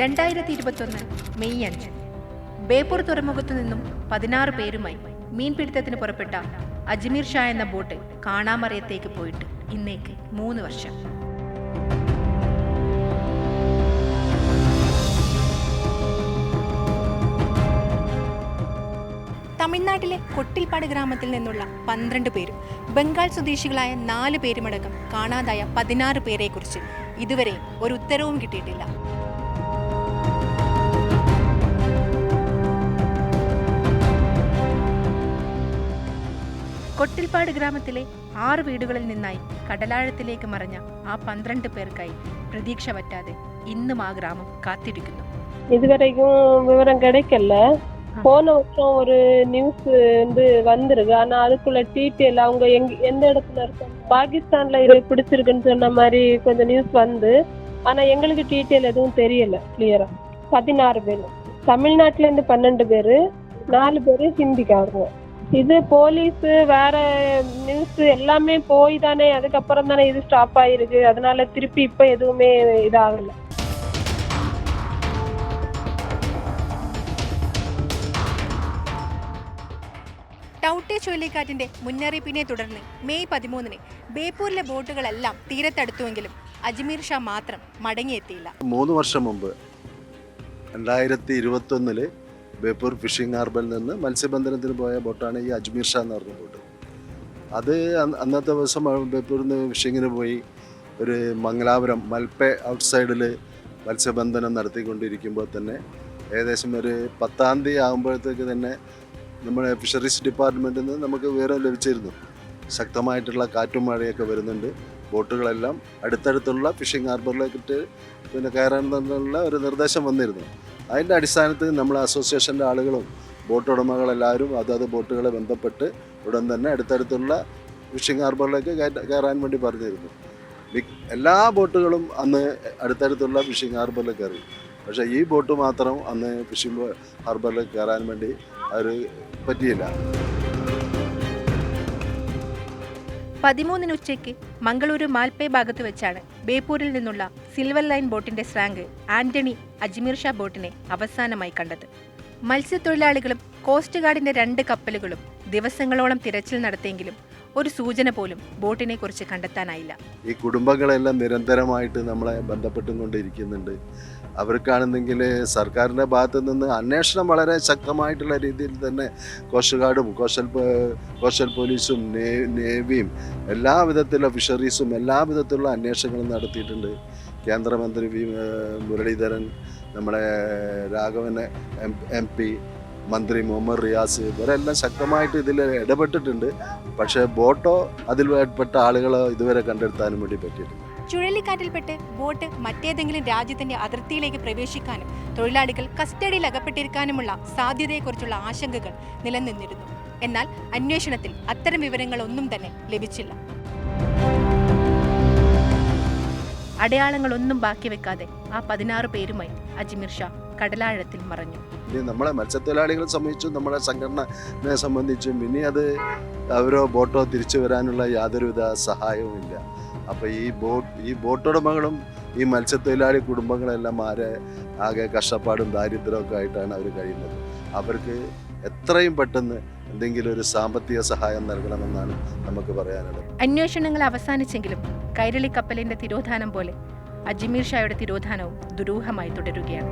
രണ്ടായിരത്തി ഇരുപത്തൊന്ന് മെയ് അഞ്ച്. ബേപ്പൂർ തുറമുഖത്തു നിന്നും പതിനാറ് പേരുമായി മീൻപിടുത്തത്തിന് പുറപ്പെട്ട അജ്മീർ ഷാ എന്ന ബോട്ട് കാണാമറയത്തേക്ക് പോയിട്ട് ഇന്നേക്ക് മൂന്ന് വർഷം. തമിഴ്നാട്ടിലെ കൊട്ടിൽപ്പാട് ഗ്രാമത്തിൽ നിന്നുള്ള പന്ത്രണ്ട് പേരും ബംഗാൾ സ്വദേശികളായ നാല് പേരുമടക്കം കാണാതായ പതിനാറ് പേരെക്കുറിച്ച് ഇതുവരെ ഒരു ഉത്തരവും കിട്ടിയിട്ടില്ല. കൊട്ടിൽപ്പാട് ഗ്രാമത്തിലെ ആറ് വീടുകളിൽ നിന്നായി കടലാഴത്തിലേക്ക് മറഞ്ഞ ആ പന്ത്രണ്ട് പേർക്കായി പ്രതീക്ഷ പറ്റാതെ ഇന്നും ആ ഗ്രാമം കാത്തിരിക്കുന്നു இதுவரைக்கும் விவரம் கிடைக்கல போன வருஷம் ஒரு நியூஸ் வந்து வந்திருக்கு ஆனா அதுக்குள்ள டீட்டெயில் அவங்க எங்க எந்த இடத்துல இருக்காங்க பாகிஸ்தான்ல இது பிடிச்சிருக்குன்னு சொன்ன மாதிரி கொஞ்சம் நியூஸ் வந்து ஆனா எங்களுக்கு டீட்டெயில் எதுவும் தெரியல கிளியரா பதினாறு பேர் தமிழ்நாட்டுல இருந்து பன்னெண்டு பேரு நாலு பேரு ஹிந்திக்காரங்க இது போலீஸ் வேற நியூஸ் எல்லாமே போய் தானே அதுக்கப்புறம் தானே இது ஸ்டாப் ஆயிருக்கு அதனால திருப்பி இப்ப எதுவுமே இதாகல ടൗട്ടെ ചുഴലിക്കാറ്റിന്റെ മുന്നറിയിപ്പിനെ തുടർന്ന് മെയ് പതിമൂന്നിന് ബേപ്പൂരിലെ ബോട്ടുകളെല്ലാം തീരത്തടുത്തുവെങ്കിലും അജ്മീർ ഷാ മാത്രം മടങ്ങിയെത്തിയില്ല മൂന്ന് വർഷം മുമ്പ് രണ്ടായിരത്തി ഇരുപത്തൊന്നില് ബേപ്പൂർ ഫിഷിംഗ് ഹാർബറിൽ നിന്ന് മത്സ്യബന്ധനത്തിന് പോയ ബോട്ടാണ് ഈ അജ്മീർ ഷാ എന്ന് പറഞ്ഞ ബോട്ട്. അത് അന്നത്തെ ദിവസം ബേപ്പൂരിൽ നിന്ന് ഫിഷിങ്ങിന് പോയി ഒരു മംഗലാപുരം മൽപ്പെ ഔട്ട്സൈഡിൽ മത്സ്യബന്ധനം നടത്തിക്കൊണ്ടിരിക്കുമ്പോൾ തന്നെ ഏകദേശം ഒരു പത്താം തീയതി ആകുമ്പോഴത്തേക്ക് തന്നെ നമ്മുടെ ഫിഷറീസ് ഡിപ്പാർട്ട്മെന്റിൽ നിന്ന് നമുക്ക് വിവരം ലഭിച്ചിരുന്നു. ശക്തമായിട്ടുള്ള കാറ്റും മഴയൊക്കെ വരുന്നുണ്ട്. ബോട്ടുകളെല്ലാം അടുത്തടുത്തുള്ള ഫിഷിംഗ് ഹാർബറിലേക്കിട്ട് പിന്നെ കയറാൻ തന്നെയുള്ള ഒരു നിർദ്ദേശം വന്നിരുന്നു. അതിന്റെ അടിസ്ഥാനത്തിൽ നമ്മൾ അസോസിയേഷന്റെ ആളുകളും ബോട്ട് ഉടമകളെല്ലാവരും അതത് ബോട്ടുകളെ ബന്ധപ്പെട്ട് ഉടൻ തന്നെ അടുത്തടുത്തുള്ള ഫിഷിംഗ് ഹാർബറിലേക്ക് കയറാൻ വേണ്ടി പറഞ്ഞിരുന്നു. എല്ലാ ബോട്ടുകളും അന്ന് അടുത്തടുത്തുള്ള ഫിഷിംഗ് ഹാർബറിൽ കയറി. പക്ഷേ ഈ ബോട്ട് മാത്രം അന്ന് ഫിഷിംഗ് ഹാർബറിൽ കയറാൻ വേണ്ടി അവർ പറ്റിയില്ല. പതിമൂന്നിന് ഉച്ചയ്ക്ക് മംഗളൂരു മാൽപേ ഭാഗത്ത് വെച്ചാണ് ബേപ്പൂരിൽ നിന്നുള്ള സിൽവർ ലൈൻ ബോട്ടിന്റെ സ്രാങ്ക് ആന്റണി അജ്മീർ ഷാ ബോട്ടിനെ അവസാനമായി കണ്ടത്. മത്സ്യത്തൊഴിലാളികളും കോസ്റ്റ് ഗാർഡിന്റെ രണ്ട് കപ്പലുകളും ദിവസങ്ങളോളം തിരച്ചിൽ നടത്തിയെങ്കിലും ഒരു സൂചന പോലും ബോട്ടിനെ കുറിച്ച് കണ്ടെത്താനായില്ല. ഈ കുടുംബങ്ങളെല്ലാം നിരന്തരമായിട്ട് നമ്മളെ ബന്ധപ്പെട്ടും കൊണ്ടിരിക്കുന്നുണ്ട്. അവർക്കാണെന്നെങ്കിൽ സർക്കാരിന്റെ ഭാഗത്തു നിന്ന് അന്വേഷണം വളരെ ശക്തമായിട്ടുള്ള രീതിയിൽ തന്നെ കോസ്റ്റ് ഗാർഡും കോസ്റ്റൽ കോസ്റ്റൽ പോലീസും നേവിയും എല്ലാ വിധത്തിലുള്ള ഫിഷറീസും എല്ലാ വിധത്തിലുള്ള അന്വേഷണങ്ങളും നടത്തിയിട്ടുണ്ട്. കേന്ദ്രമന്ത്രി വി മുരളീധരൻ നമ്മുടെ രാഘവൻ എം എം പി മന്ത്രി മുഹമ്മദ് റിയാസ് ഇവരെല്ലാം ശക്തമായിട്ട് ഇതിൽ ഇടപെട്ടിട്ടുണ്ട്. പക്ഷേ ബോട്ടോ അതിൽ ഏർപ്പെട്ട ആളുകളെ ഇതുവരെ കണ്ടെടുത്താനും വേണ്ടി പറ്റിയിട്ടില്ല. ചുഴലിക്കാറ്റിൽപ്പെട്ട് ബോട്ട് മറ്റേതെങ്കിലും രാജ്യത്തിന്റെ അതിർത്തിയിലേക്ക് പ്രവേശിക്കാനും തൊഴിലാളികൾ കസ്റ്റഡിയിൽ അകപ്പെട്ടിരിക്കാനുമുള്ള സാധ്യതയെക്കുറിച്ചുള്ള ആശങ്കകൾ നിലനിന്നിരുന്നു. എന്നാൽ അന്വേഷണത്തിൽ അത്തരം വിവരങ്ങളൊന്നും തന്നെ ലഭിച്ചില്ല. അടയാളങ്ങളൊന്നും ബാക്കി വെക്കാതെ ആ പതിനാറ് പേരുമായി അജ്മീർ ഷാ കടലാഴത്തിൽ മറഞ്ഞു. നമ്മളെ മത്സ്യത്തൊഴിലാളികളെ സംബന്ധിച്ചും നമ്മളെ സംഘടനയെ സംബന്ധിച്ചും ഇനി അത് അവരോ ബോട്ടോ തിരിച്ചു വരാനുള്ള യാതൊരുവിധ സഹായവും ഇല്ല അപ്പോൾ ഈ ബോട്ട് ഈ ബോട്ടുടമകളും ഈ മത്സ്യത്തൊഴിലാളി കുടുംബങ്ങളെല്ലാം ആരെ ആകെ കഷ്ടപ്പാടും ദാരിദ്ര്യമൊക്കെ ആയിട്ടാണ് അവർ കഴിയുന്നത്. അവർക്ക് എത്രയും പെട്ടെന്ന് എന്തെങ്കിലും ഒരു സാമ്പത്തിക സഹായം നൽകണമെന്നാണ് നമുക്ക് പറയാനുള്ളത്. അന്വേഷണങ്ങൾ അവസാനിച്ചെങ്കിലും കൈരളി കപ്പലിന്റെ തിരോധാനം പോലെ അജ്മീർ ഷായുടെ തിരോധാനവും ദുരൂഹമായി തുടരുകയാണ്.